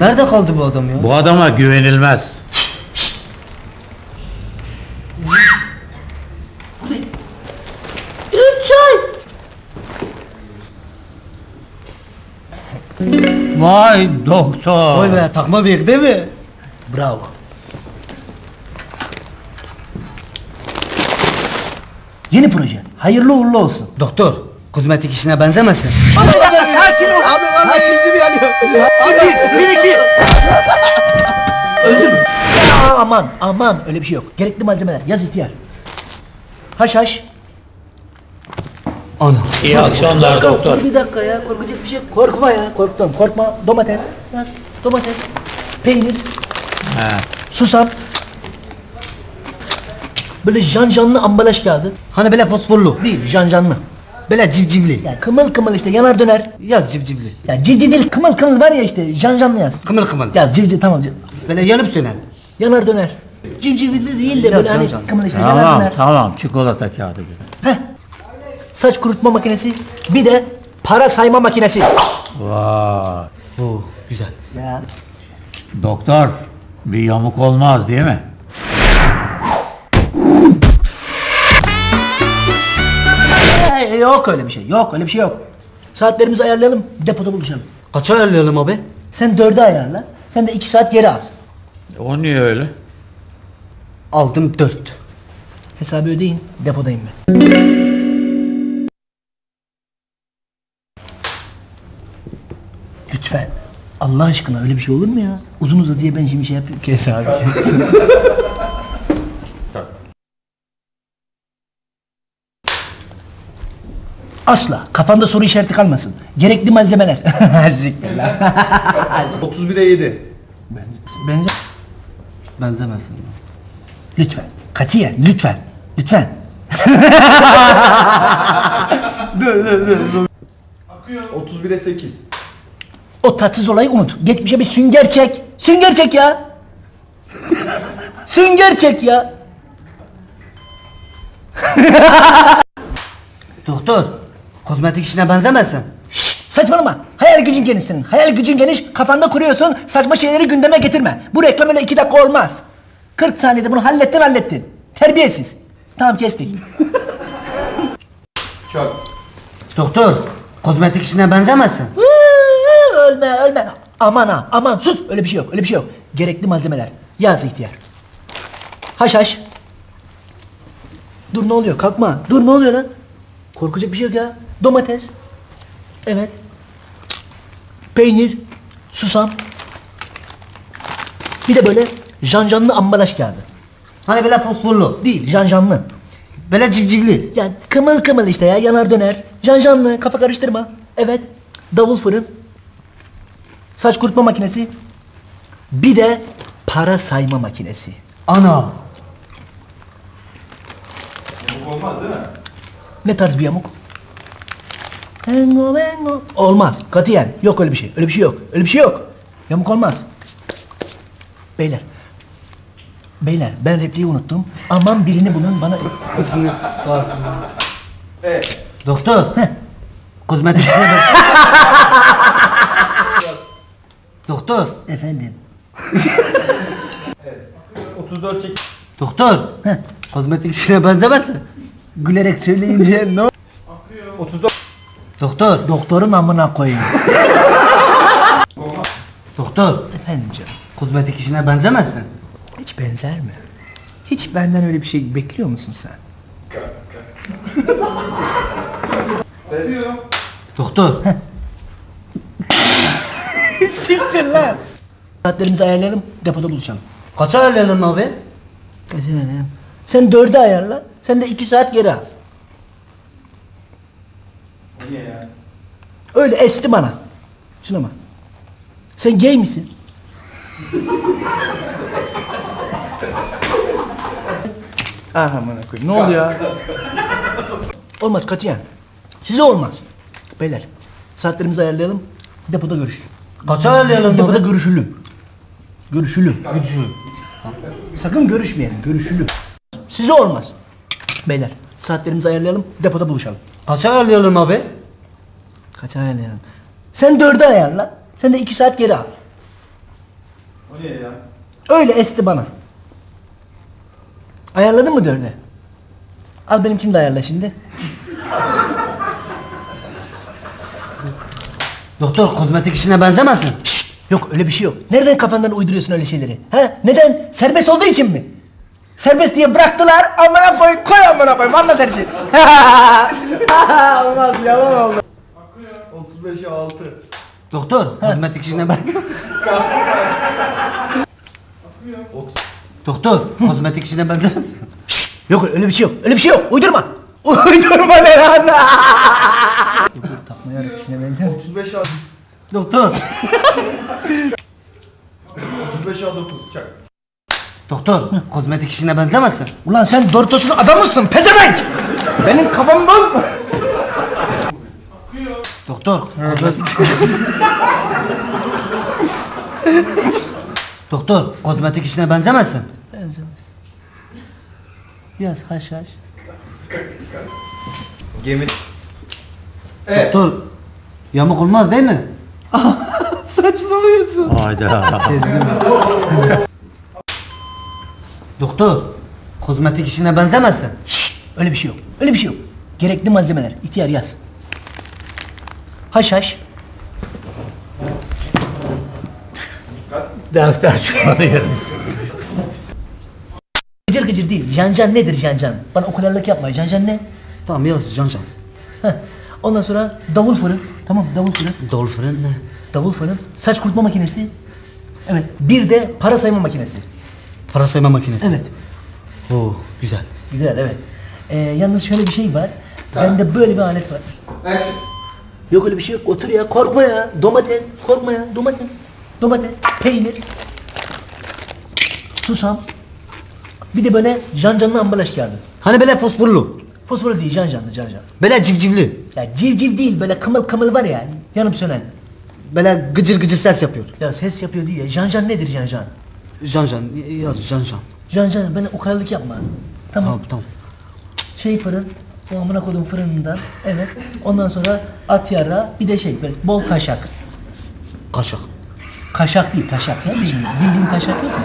Nerede kaldı bu adam ya? Bu adama güvenilmez. Üç ay. Vay doktor. Vay be takma bıyık değil mi? Bravo. Yeni proje. Hayırlı uğurlu olsun. Doktor, kozmetik işine benzemesin. Sakin ol. Abi vallahi krizi bir yanıyor. Abi. Bir iki. Öldü mü? Ya aman aman öyle bir şey yok. Gerekli malzemeler yaz ihtiyar. Haş haş. Ana. İyi akşamlar doktor. Bir dakika ya korkacak bir şey yok. Korkma ya korktum korkma. Domates yaz. Domates. Peynir. He. Susam. Böyle janjanlı ambalaj kağıdı. Hani böyle fosforlu. Değil janjanlı. Böyle civcivli. Yani kımıl kımıl işte yanar döner. Yaz civcivli. Ya civciv değil kımıl kımıl var ya işte janjanlı yaz. Kımıl kımıl. Ya civciv tamam civ- Böyle yanıp söner. Yanar döner. Civcivli değil de Ya böyle hani kımıl işte yanar Tamam döner. tamam çikolata kağıdı gibi. Heh. Saç kurutma makinesi bir de para sayma makinesi. Vay. Oo, güzel. Ya. Doktor bir yamuk olmaz değil mi? Yok öyle bir şey. Yok öyle bir şey yok. Saatlerimizi ayarlayalım depoda buluşalım. Kaça ayarlayalım abi? Sen dörde ayarla. Sen de iki saat geri al. O niye öyle? Aldım dört. Hesabı ödeyin depodayım ben. Lütfen. Allah aşkına öyle bir şey olur mu ya? Uzun uzadıya ben şimdi şey yapayım. Kes abi Asla. Kafanda soru işareti kalmasın. Gerekli malzemeler. Siktir lan. 31'e 7. Benze... Benzemesin. Lütfen. Katiyen lütfen. Lütfen. 31'e 8. O tatsız olayı unut. Geçmişe bir sünger çek. Sünger çek ya. sünger çek ya. Doktor, kozmetik işine benzemesin. Şşt, saçmalama. Hayal gücün geniş senin. Hayal gücün geniş. Kafanda kuruyorsun. Saçma şeyleri gündeme getirme. Bu reklam öyle iki dakika olmaz. 40 saniyede bunu hallettin hallettin. Terbiyesiz. Tamam kestik. Çöp. Doktor, kozmetik işine benzemesin. ölme ölme. Aman ha aman sus. Öyle bir şey yok. Öyle bir şey yok. Gerekli malzemeler. Yaz ihtiyar. Haş haş. Dur ne oluyor? Kalkma. Dur ne oluyor lan? Korkacak bir şey yok ya. Domates. Evet. Peynir. Susam. Bir de böyle janjanlı ambalaj kağıdı. Hani böyle fosforlu. Değil janjanlı. Böyle civcivli. Ya kımıl kımıl işte ya yanar döner. Janjanlı kafa karıştırma. Evet. Davul fırın. Saç kurutma makinesi. Bir de para sayma makinesi. Ana. Olmaz değil mi? Ne tarz bir yamuk? Engo bengo. Olmaz. Katiyen. Yok öyle bir şey. Öyle bir şey yok. Öyle bir şey yok. Yamuk olmaz. Beyler. Beyler ben repliği unuttum. Aman birini bunun bana... Evet. Doktor. kozmetik işine ben... Doktor. Efendim. 34 çek. Doktor. Heh. Kozmetik işine benzemesin. Gülerek söyleyince ne 34. Doktor. Doktorun amına koyayım. Doktor. Efendim canım. Kozmetik işine benzemesin. Hiç benzer mi? Hiç benden öyle bir şey bekliyor musun sen? Doktor. Siktir lan. Saatlerimizi ayarlayalım, depoda buluşalım. Kaça ayarlayalım abi? Kaç ayarlayalım? Sen dörde ayarla, sen de iki saat geri al. Niye ya? Öyle esti bana. Şuna bak. Sen gay misin? Aha bana koy. Ne oluyor? olmaz katiyen. Size olmaz. Beyler, saatlerimizi ayarlayalım, depoda görüşelim. Kaça ayarlayalım Depoda görüşülüm. Görüşülüm. Güçlü. Sakın görüşmeyelim, görüşülüm. Size olmaz. Beyler, saatlerimizi ayarlayalım, depoda buluşalım. Kaça ayarlayalım abi? Kaç ayarlayalım? Sen dörde ayarla, sen de iki saat geri al. O ne ya? Öyle esti bana. Ayarladın mı dörde? Al benimkini de ayarla şimdi. Doktor kozmetik işine benzemesin. Şşt! Yok öyle bir şey yok. Nereden kafandan uyduruyorsun öyle şeyleri? Ha? Neden? Serbest olduğu için mi? Serbest diye bıraktılar. Amına koy, koy amına koy. Anlat her şeyi. Olmaz yalan oldu. 35'e 6. Doktor kozmetik işine benzemesin. Doktor kozmetik işine benzemesin. Şşt! Yok öyle bir şey yok. Öyle bir şey yok. Uydurma. Uydurma ne lan? Dur, dur, Takma yarak işine benzemez. 35'e 6. Doktor. 35'e 9. Çak. Doktor kozmetik işine benzemesin. Ulan sen Doritos'un adamısın pezevenk. Benim kafamı bozma. Doktor. Doktor kozmetik işine benzemesin. Benzemez. Yaz haş haş. Gemi. Evet. Doktor yamuk olmaz değil mi? Saçmalıyorsun. Hayda. Doktor kozmetik işine benzemesin. Şşt! Öyle bir şey yok. Öyle bir şey yok. Gerekli malzemeler. İhtiyar yaz. Haş haş. Defter çıkarıyorum. Gıcır gıcır değil. Janjan nedir janjan? Bana okulallık yapma. Janjan ne? Tamam yaz Can. Heh. Ondan sonra davul fırın. Tamam davul fırın. Dol fırın ne? Davul fırın. Saç kurutma makinesi. Evet. Bir de para sayma makinesi. Para sayma makinesi. Evet. Oo güzel. Güzel evet. Ee, yalnız şöyle bir şey var. Bende böyle bir alet var. Action. Yok öyle bir şey yok. Otur ya. Korkma ya. Domates. Korkma ya. Domates. Domates. Peynir. Susam. Bir de böyle janjanlı ambalaj kağıdı. Hani böyle fosforlu. Fosfor değil janjanlı janjan. Böyle civcivli. Ya civciv değil böyle kımıl kımıl var ya. Yanıp sönen. Böyle gıcır gıcır ses yapıyor. Ya ses yapıyor değil ya. Janjan nedir janjan? Can Can yaz Can Can. Janjan bana ukalalık yapma. Tamam. Tamam tamam. Şey fırın. O amına kodum fırınından. Evet. Ondan sonra at yara. Bir de şey böyle bol kaşak. Kaşık. Kaşak değil taşak ya bildiğin, bildiğin taşak yok mu?